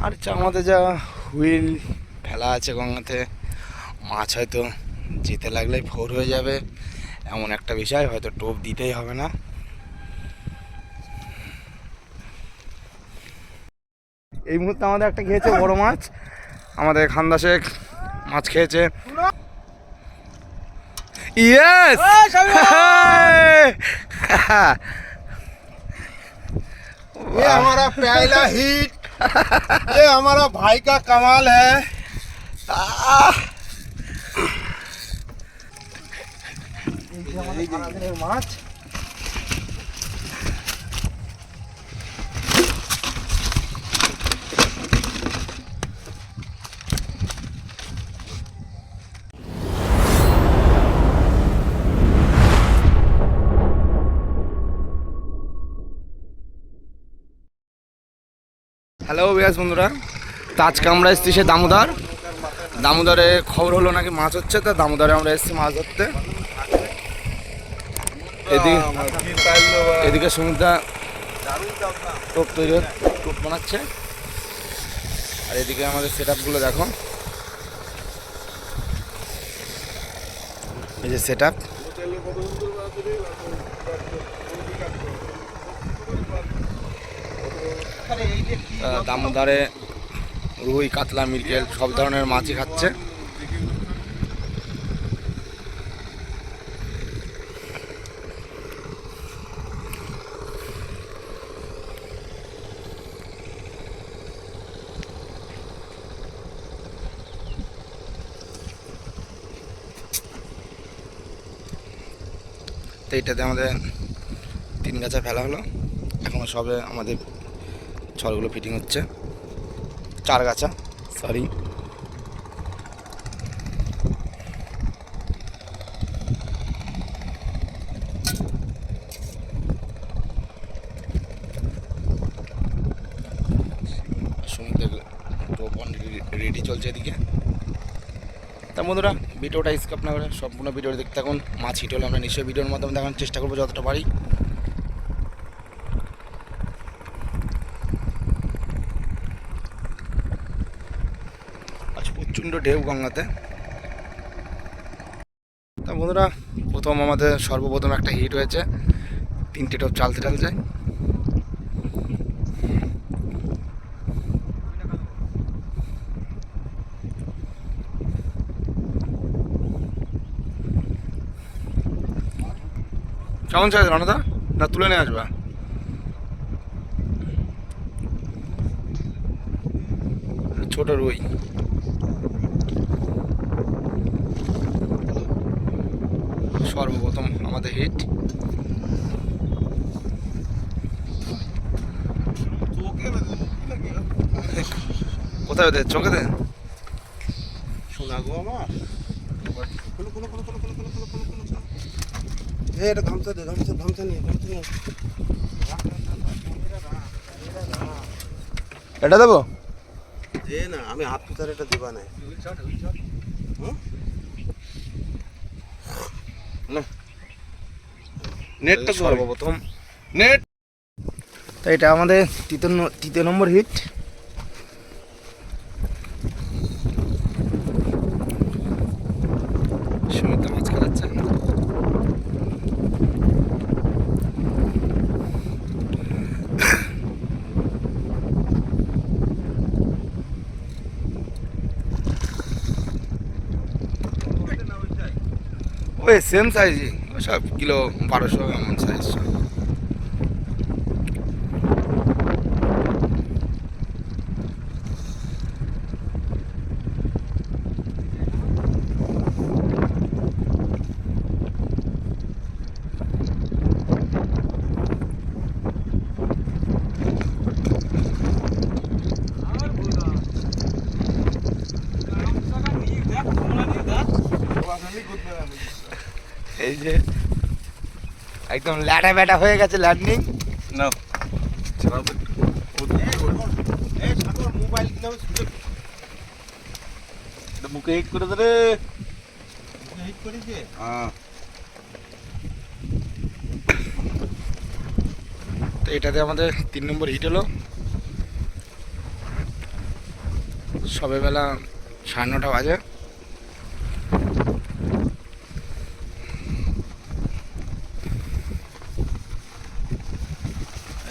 আর যা আমাদের যা হুইল ফেলা আছে গঙ্গাতে মাছ হয়তো যেতে লাগলেই ভোর হয়ে যাবে এমন একটা বিষয় হয়তো টোপ দিতেই হবে না এই মুহূর্তে আমাদের একটা খেয়েছে বড় মাছ আমাদের খান্দা শেখ মাছ খেয়েছে ইয়েস ये हमारा पहला हिट ये हमारा भाई का कमाल है। মাছ হ্যালো বিয়াস বন্ধুরা। তো আজকে আমরা এসেছি সে দামোদর। দামোদরে খবর হলো নাকি মাছ হচ্ছে, তো দামোদরে আমরা এসেছি মাছ ধরতে। এদিকে এদিকে টোপ তৈরি টোপ বানাচ্ছে। আর এদিকে আমাদের সেট আপগুলো দেখো। এই যে সেট আপ দামোদরে রুই কাতলা মিরকেল সব ধরনের মাছই খাচ্ছে। তো এইটাতে আমাদের তিন গাছা ফেলা হলো। এখনও সবে আমাদের ছলগুলো ফিটিং হচ্ছে। চার গাছা। সরি রেডি চলছে এদিকে। তা বন্ধুরা ভিডিওটা স্কিপ না করে সম্পূর্ণ ভিডিও দেখতে থাকুন। মাছ হিট হলে আমরা নিশ্চয়ই ভিডিওর মাধ্যমে দেখানোর চেষ্টা করব যতটা পারি। প্রচণ্ড ঢেউ গঙ্গাতে। তা বন্ধুরা, প্রথম আমাদের সর্বপ্রথম একটা হিট হয়েছে। তিনটে টোপ চালতে চালতে কেমন চাইছে রণদা? না তুলে নিয়ে আসবা? ছোট রুই। পারব প্রথম আমাদের হিট কোথায় ওদের চোখে দেন শোনা গো এটা দে নিয়ে নিয়ে এটা দেবো? না আমি হাত পুতার এটা দিবা নাই। নাই নেটটা সর্বপ্রথম। নেট তো এটা আমাদের তৃতীয় ন- তৃতীয় নম্বর হিট সুমিতা মাছ খেলাচ্ছে ওই সেম সাইজই ওই সব কিলো বারোশো এমন সাইজ সব এই যে একদম ল্যাটা ব্যাটা হয়ে গেছে ল্যান্ডিং না মোবাইল মুখে হিট করে হিট করেছে হ্যাঁ। তো এটাতে আমাদের তিন নম্বর হিট হলো। সবে বেলা সাড়ে নটা বাজে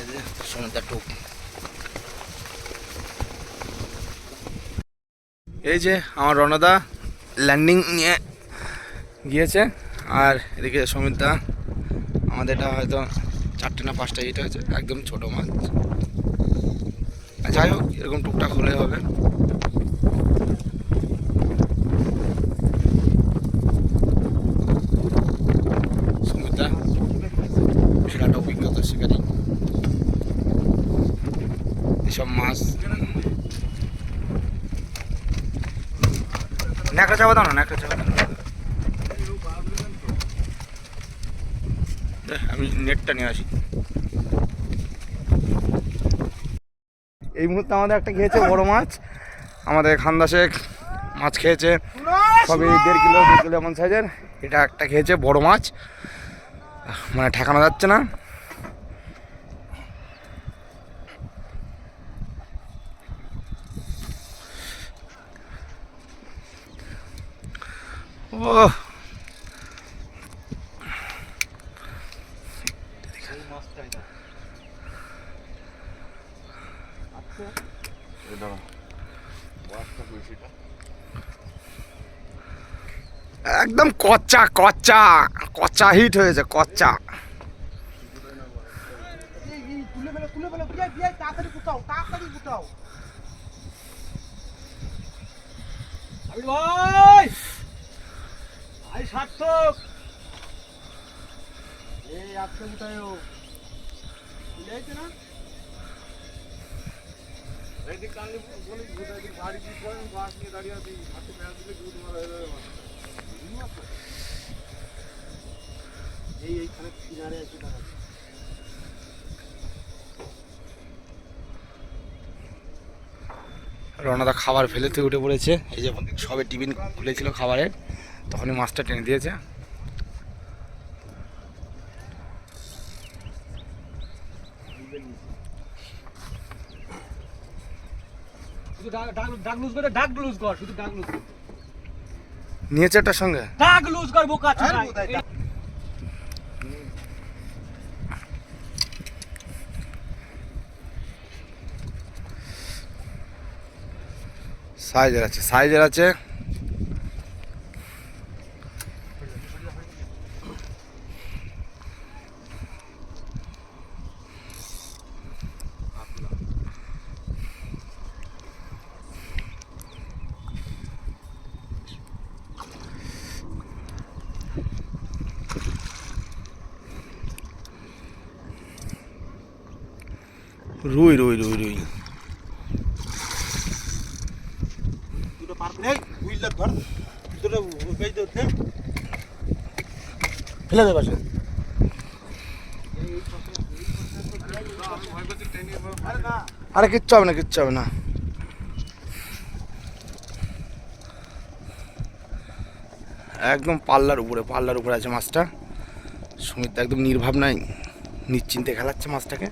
এই যে সমুদ্র টুক এই যে আমার রণদা ল্যান্ডিং নিয়ে গিয়েছে, আর এদিকে সমিতদা আমাদের এটা হয়তো চারটে না পাঁচটা ইট হয়েছে, একদম ছোটো মাছ। যাই হোক, এরকম টুকটাক হলে হবে সুমিতা বিরাট অভিজ্ঞতা শিকারী এসব মাছ ন্যাকড়া চাপা দাও না চাপা আমি নেটটা নিয়ে আসি। এই মুহূর্তে আমাদের একটা খেয়েছে বড় মাছ। আমাদের খান্দা শেখ মাছ খেয়েছে। সবই দেড় কিলো দু কিলো এমন সাইজের এটা একটা খেয়েছে বড় মাছ। মানে ঠেকানো যাচ্ছে না ও একদম কচ্চা কচ্চা কচ্চা হিট হয়েছে কচ্চা তাড়াতাড়ি ভাই সার্থক। এই আজকে উঠায় না? এইদিক কান্দি বলি ঘুরে বাড়ি করেন বাস নিয়ে দাঁড়িয়ে আছি। হাতে প্যাঁচ দিলে দুধ মারা হয়ে যাবে এই এইখানে কিনারে আছে দাঁড়াচ্ছে রওনাদা খাবার ফেলেতে উঠে পড়েছে। এই যে সবে টিফিন খুলেছিল খাবারের। তখনই মাছটা টেনে দিয়েছে। ডাক ডাক ডাক লুজ করে ডাক লুজ কর শুধু ডাক লুজ কর। নিয়েছে একটার সঙ্গে? ডাক লুজ কর বোকা? সাইজের আছে সাইজের আছে রুই রুই রুই রুই দুটো পার করে এই হুইলার ধর দুটো বেজ ধরতে ফেলে দে পাশে। আরে আরে কিচ্ছু হবে না কিচ্ছু হবে না। একদম পাল্লার উপরে পাল্লার উপরে আছে মাছটা। সুমিত একদম নির্ভাব নাই নিশ্চিন্তে খেলাচ্ছে মাছটাকে।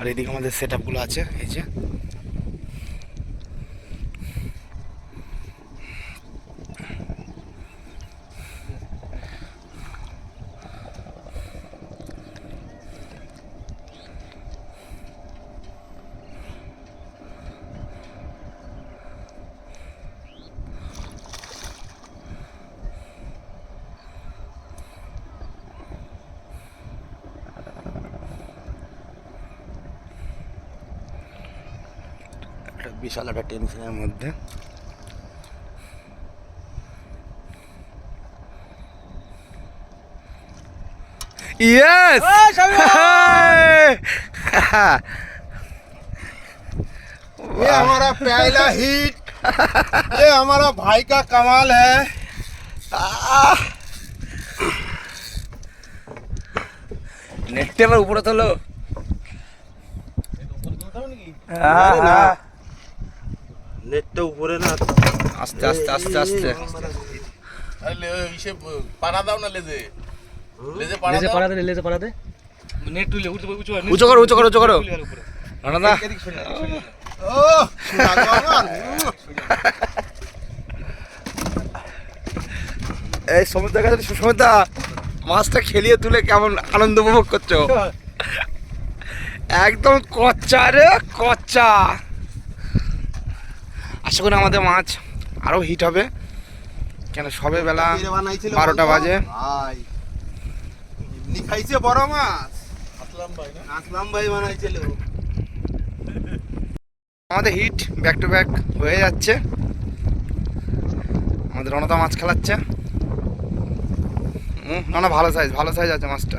আর এদিকে আমাদের সেট আছে এই যে একটা বিশাল একটা টেনশনের মধ্যে ইয়েস ওই শামিম ये हमारा पहला हिट ये हमारा भाई का कमाल है নেটটা এবার উপরে তোলো আরে না। নেটটা উপরে না। আস্তে আস্তে আস্তে আস্তে। তাহলে ইসে পাড়া দাও না লেজে। লেজে পাড়া পাড়াতে লেজে পাড়াতে নেট তুলে উঁচু উঁচু করো উঁচু করো উঁচু করো। রানাদা এই সমুদ্রের কাছে সুস্মিতা মাছটা খেলিয়ে তুলে কেমন আনন্দ উপভোগ করছ? একদম কচ্চা রে কচ্চা। আশা করি আমাদের মাছ আরও হিট হবে। কেন সবে বেলা বারোটা বাজে। খাইছে বড় মাছ। আসলাম ভাই না? আসলাম ভাই বানাইছিল। আমাদের হিট ব্যাক টু ব্যাক হয়ে যাচ্ছে। আমাদের রণতা মাছ খেলাচ্ছে। না ভালো সাইজ ভালো সাইজ আছে মাছটা।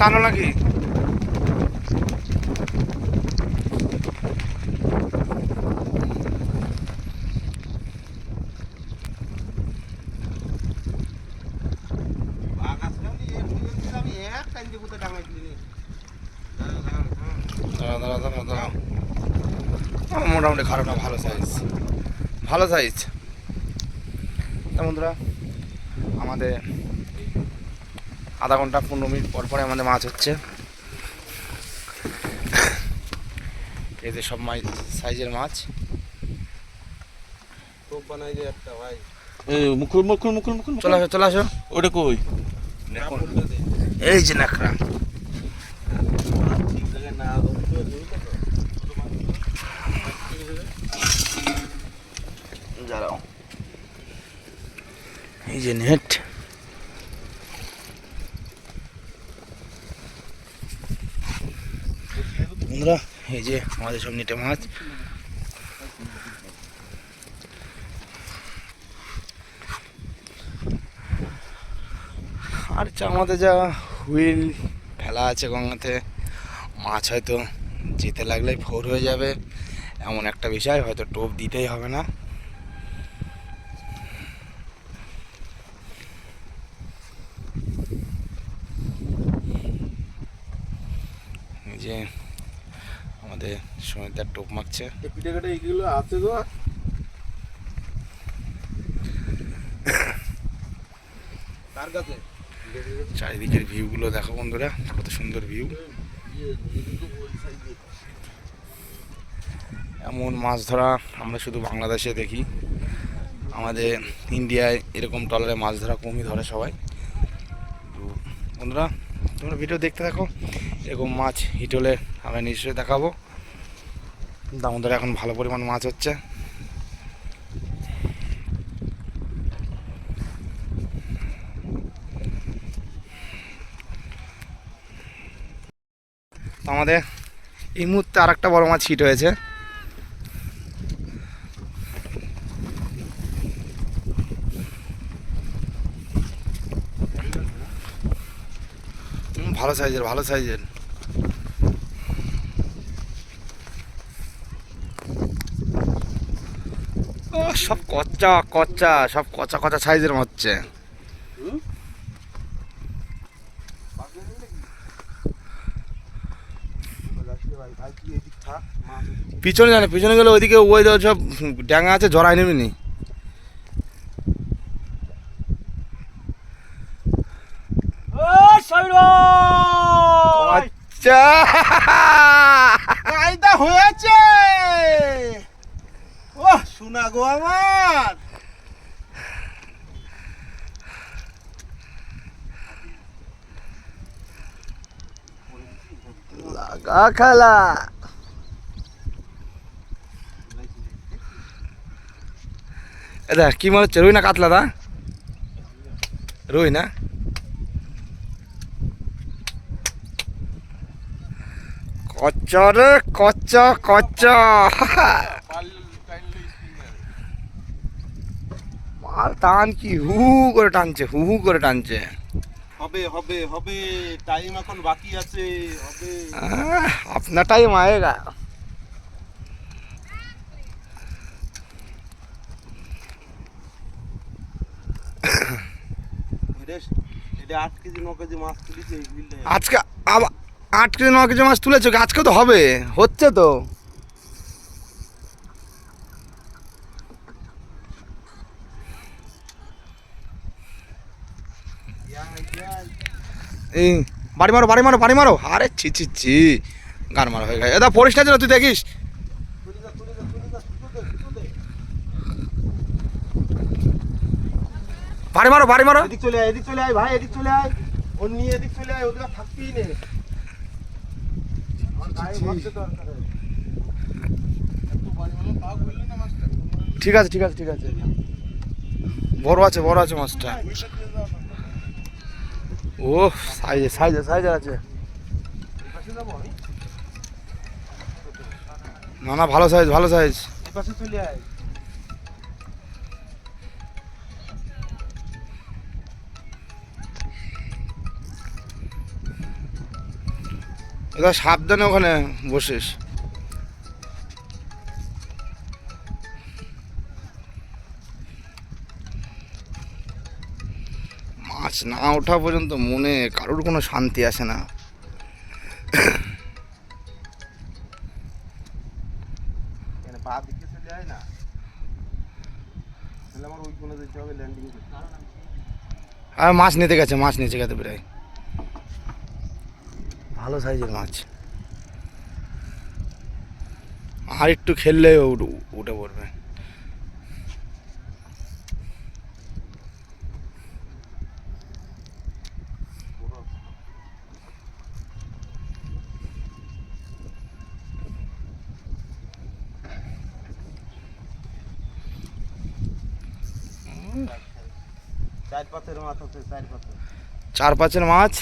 দাঁড়া আহ, মোটামুটি খারাপ না ভালো সাইজ ভালো সাইজ বন্ধুরা আমাদের আধা ঘণ্টা পনেরো মিনিট পর পরে আমাদের মাছ হচ্ছে। এই যে সব মাছ সাইজের মাছ। মুখুর মুখুর মুখুর মুখুর চলে আসো চলে আসো। ওটা কই? এই যে নাকড়া এই যে নেট বন্ধুরা এই যে আমাদের সব নেটে মাছ। আর আমাদের যা হুইল ফেলা আছে গঙ্গাতে, মাছ হয়তো যেতে লাগলেই ফোর হয়ে যাবে। এমন একটা বিষয়, হয়তো টোপ দিতেই হবে না। যে আমাদের সুমিতার টোপ মারছে পিঠে কাটে এইগুলো আছে গো। কার কাছে? চারিদিকের ভিউগুলো দেখো বন্ধুরা কত সুন্দর ভিউ। এমন মাছ ধরা আমরা শুধু বাংলাদেশে দেখি। আমাদের ইন্ডিয়ায় এরকম টলারে মাছ ধরা কমই ধরে সবাই। তো বন্ধুরা তোমরা ভিডিও দেখতে থাকো। এরকম মাছ হিট হলে আমরা নিশ্চয়ই দেখাবো। দামোদরে এখন ভালো পরিমাণ মাছ হচ্ছে। আমাদের এই মুহূর্তে আর একটা বড় মাছ হিট হয়েছে। ভালো সাইজের ভালো সাইজের ও সব কচ্চা কচ্চা সব কচা কচা সাইজের হচ্ছে। পিছনে জানে পিছনে গেলে ওইদিকে ওই সব ড্যাঙা আছে জড়াই নেবে নি। আচ্ছা হয়েছে! ও শোনা গো আমার। লাগা খেলা। এটা কি মনে হচ্ছে? রুই না কাতলা দা? রুই না? কচ্চা রে কচ্চা কচ্চা। আর টান কি হু হু করে টানছে হু হু করে টানছে। হবে হবে হবে টাইম এখন বাকি আছে হবে। আপনার টাইম আয়েগা। আজকে আবার আট কেজি ন কেজি মাছ তুলেছো আজকে তো হবে হচ্ছে তো। এই বাড়ি মারো বাড়ি মারো বাড়ি মারো। আরে ছি ছি ছি গান মারা হয়ে গেছে। এটা পড়িস না যেন তুই দেখিস। বাড়ি মারো বাড়ি মারো। এদিক চলে আয় এদিক চলে আয় ভাই এদিক চলে আয়। ওর নিয়ে এদিক চলে আয় ওদের থাকতেই নে আমার গায়ে ভরতে দরকার হয়। ঠিক আছে ঠিক আছে ঠিক আছে। বড় আছে বড় আছে মাছটা। ও সাইজে সাইজে সাইজে আছে। না না, ভালো সাইজ ভালো সাইজ এটা সাবধানে ওখানে বসিস। মাছ না ওঠা পর্যন্ত মনে কারোর কোনো শান্তি আসে না। আর মাছ নিতে গেছে মাছ নিচে গেছে প্রায়। ভালো সাইজের মাছ। আর একটু খেললে উঠে পড়বে। চার পাতের মাছ আছে চার পাঁচের মাছ?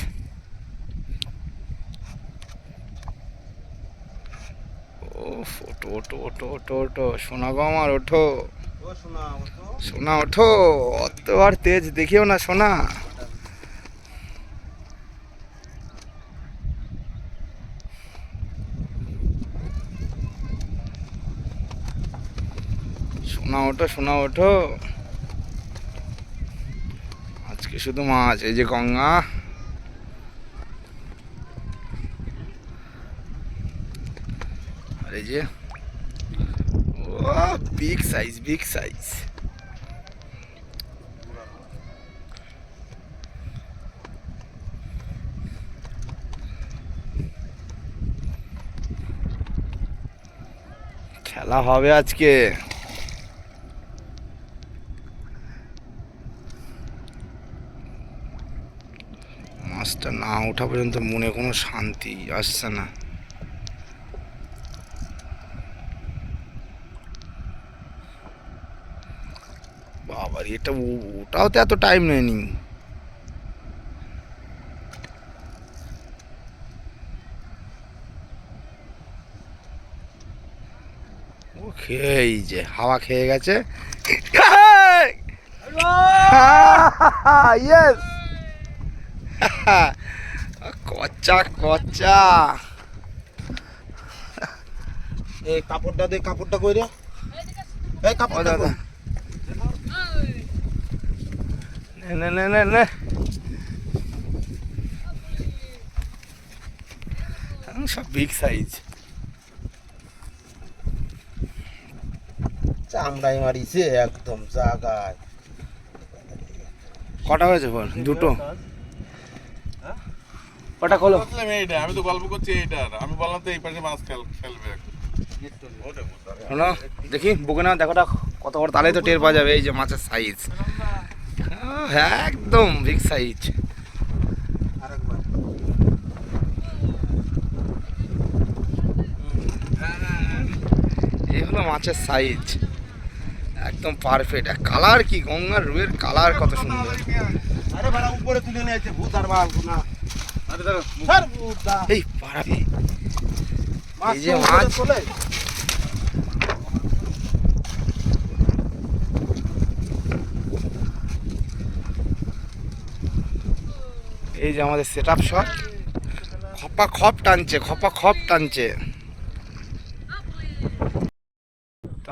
সোনা গো আমার ওঠো। সোনা ওঠো। অত আর তেজ দেখিও না সোনা। সোনা ওঠো সোনা ওঠো। আজকে শুধু মাছ, এই যে গঙ্গা। আর এই যে, ও বিগ সাইজ বিগ সাইজ খেলা হবে আজকে মাছটা না ওঠা পর্যন্ত মনে কোনো শান্তি আসছে না। বাবার এটা ওটাও তো এত টাইম নেয়নি। খেয়েই যে হাওয়া খেয়ে গেছে। ইয়েস কচ্চা কচা। এই কাপড়টা দে কাপড়টা কই রে? এই কাপড়টা কই? নে নে নে নে সব বিগ সাইজ চামড়াই মারিছে একদম জাগায়। কটা হয়েছে বল? দুটো। কটা খোলো। বললাম এইটা আমি তো গল্প করছি এইটার আমি বললাম তো এই পাশে মাছ খেল খেলবে। শোনো দেখি বুকে না দেখোটা কত বড় তাহলেই তো টের পাওয়া যাবে এই যে মাছের সাইজ হ্যাঁ একদম বিগ সাইজ এই হলো মাছের সাইজ একদম পারফেক্ট কালার কি? গঙ্গার রুয়ের কালার কত সুন্দর। আরে বাড়া উপরে তুলে নিয়ে আছে ভূত আর বাল না। এই পাড়াবি এই যে মাছ। এই যে আমাদের সেট আপ শট খপা খপ টানছে খপা খপ টানছে।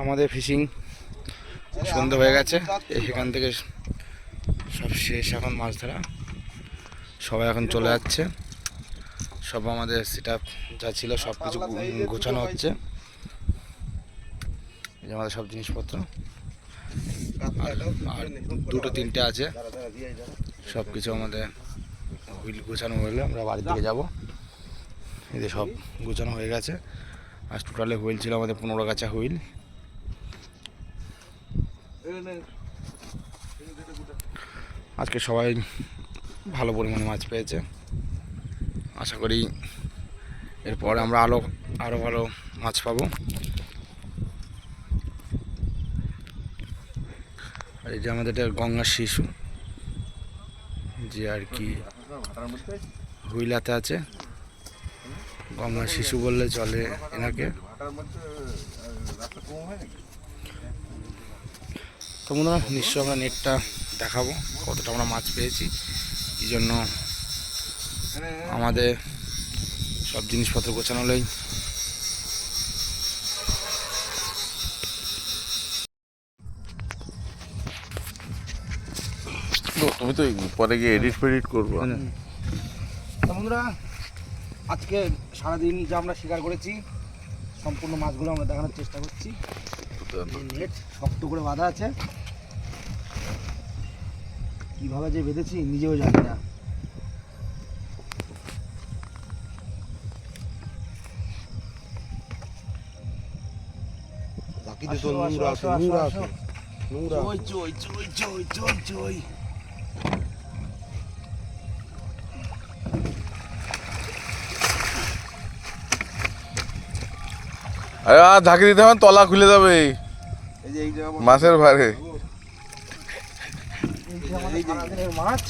আমাদের ফিশিং সন্ধে হয়ে গেছে। এখান থেকে সব শেষ এখন মাছ ধরা। সবাই এখন চলে যাচ্ছে। সব আমাদের সেট যা ছিল সব কিছু গোছানো হচ্ছে। আমাদের সব জিনিসপত্র। আর দুটো, তিনটে আছে। সব কিছু আমাদের হুইল গোছানো হলে আমরা বাড়ির দিকে যাব। যে সব গোছানো হয়ে গেছে। আর টোটালে হুইল ছিল আমাদের পনেরো গাছা হুইল। আজকে সবাই ভালো পরিমাণে মাছ পেয়েছে। আশা করি এরপরে আমরা আরও আরও ভালো মাছ পাবো। আর যে আমাদের এটা গঙ্গার শিশু। যে আর কি হুইলাতে আছে। গঙ্গার শিশু বললে চলে এনাকে। তো বন্ধুরা নিশ্চয় আমরা নেটটা দেখাবো কতটা আমরা মাছ পেয়েছি। এই জন্য আমাদের সব জিনিসপত্র গোছানো হলেই তুমি তো পরে গিয়ে এডিট ফেডিট করব। বন্ধুরা আজকে সারাদিন যা আমরা শিকার করেছি সম্পূর্ণ মাছগুলো আমরা দেখানোর চেষ্টা করছি। নেট শক্ত করে বাঁধা আছে। কীভাবে যে বেঁধেছি নিজেও জানি না। ঝাঁকি দিতে হবে তলা খুলে যাবে। মাছের ভারে এই যে আমাদের সারাদিনের মাছ।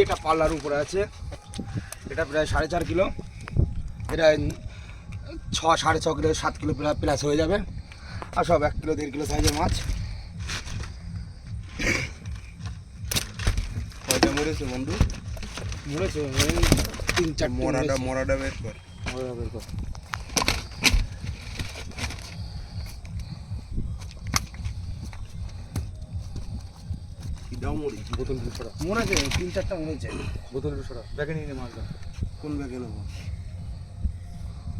এটা পাল্লার উপরে আছে। এটা প্রায় সাড়ে চার কিলো। এটা ছ, সাড়ে ছ কিলো, সাত কিলো প্লাস হয়ে যাবে। আর সব এক কিলো, দেড় কিলো সাইজের মাছ। কয়টা মরেছে বন্ধু? মরেছে তিন চারটে মরাটা মরেছে। মরাটা বের কর। মরা বের কর। দাও বোতল মনে আছে তিন চারটা মরেছে। বোতল দুটো সরা ব্যাগে নিয়ে নে মাছটা কোন ব্যাগে নেব?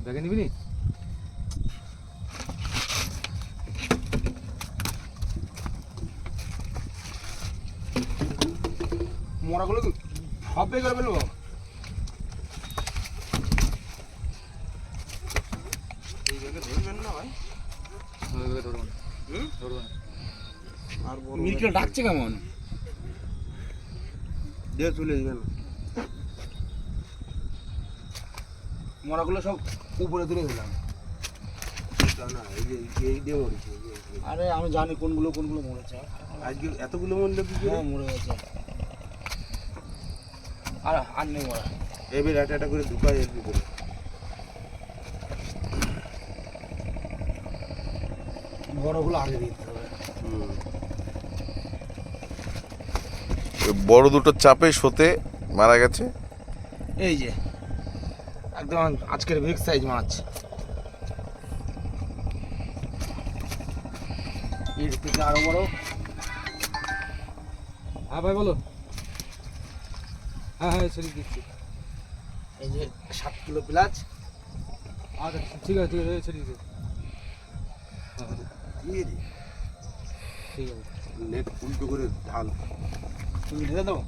ব্যাগে নিবি নি? মরাগুলো তো সব বের করে ফেলব এই ব্যাগে ধরবেন না ভাই ওই ব্যাগে ধরবো না হুম? ধরবো না মিরকেল ডাকছে কেমন? দিয়ে চলে যাবেন। মরাগুলো সব উপরে তুলে দিলাম। আরে আমি জানি কোনগুলো কোনগুলো মরেছে। আজকে এতগুলো মরলে কি হ্যাঁ মরে গেছে। আর আর নেই মরা। এবার একটা একটা করে ঢুকা এর ভিতরে। বড়গুলো আগে দিতে হবে হুম বড় দুটো চাপে শোতে মারা গেছে। এই যে একদম আজকের বিগ সাইজ মাছ। এর থেকে আরও বড়। হ্যাঁ ভাই বলো। হ্যাঁ হ্যাঁ ছেড়ে দিচ্ছি। এই যে সাত কিলো প্লাস আচ্ছা ঠিক আছে ঠিক আছে এই ছেড়ে দিচ্ছি। হ্যাঁ, হ্যাঁ, দিয়ে দে ঠিক আছে। নেট উল্টো করে ঢাল। তুমি ঢেলে দেবো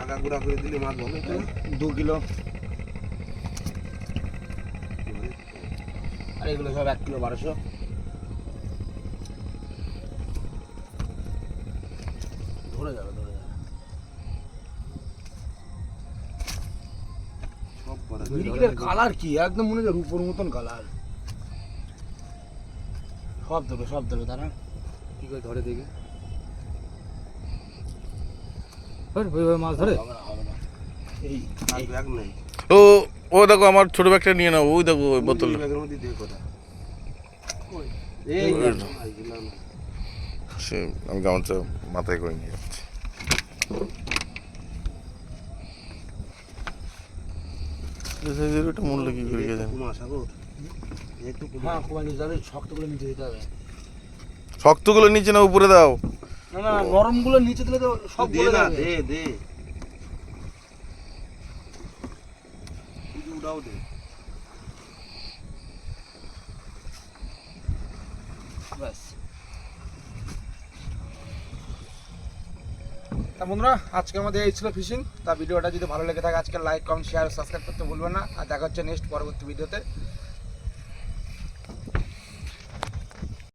আগা গুড়া করে দিলে মাছ ভালো? দু কিলো আর এগুলো সব এক কিলো বারোশো কালার কি? একদম মনে হচ্ছে রূপোর মতন কালার সব ধরবে সব ধরবে তারা কি করে ধরে দেখি? ধর, ওই ওই মাছ ধরে। এই ব্যাগ নেই। ও ও দেখো আমার ছোট ব্যাগটা নিয়ে নাও ওই দেখো ওই বোতল। সে আমি গামছা মাথায় করে নিয়ে যাচ্ছি এটা মূল্য কি করে কে জানে কুমা সাগর একটু কুমা হ্যাঁ কুমার নিতে হবে শক্ত করে নিচে দিতে হবে। শক্তগুলো নিচে না উপরে দাও। না না নরমগুলো নিচে দিলে তো সব দে না দে দে। শুধু দে ব্যাস তা বন্ধুরা, আজকে আমাদের এই ছিল ফিশিং তা ভিডিওটা যদি ভালো লেগে থাকে, আজকে লাইক কমেন্ট শেয়ার সাবস্ক্রাইব করতে ভুলবেন না। আর দেখা হচ্ছে নেক্সট পরবর্তী ভিডিওতে।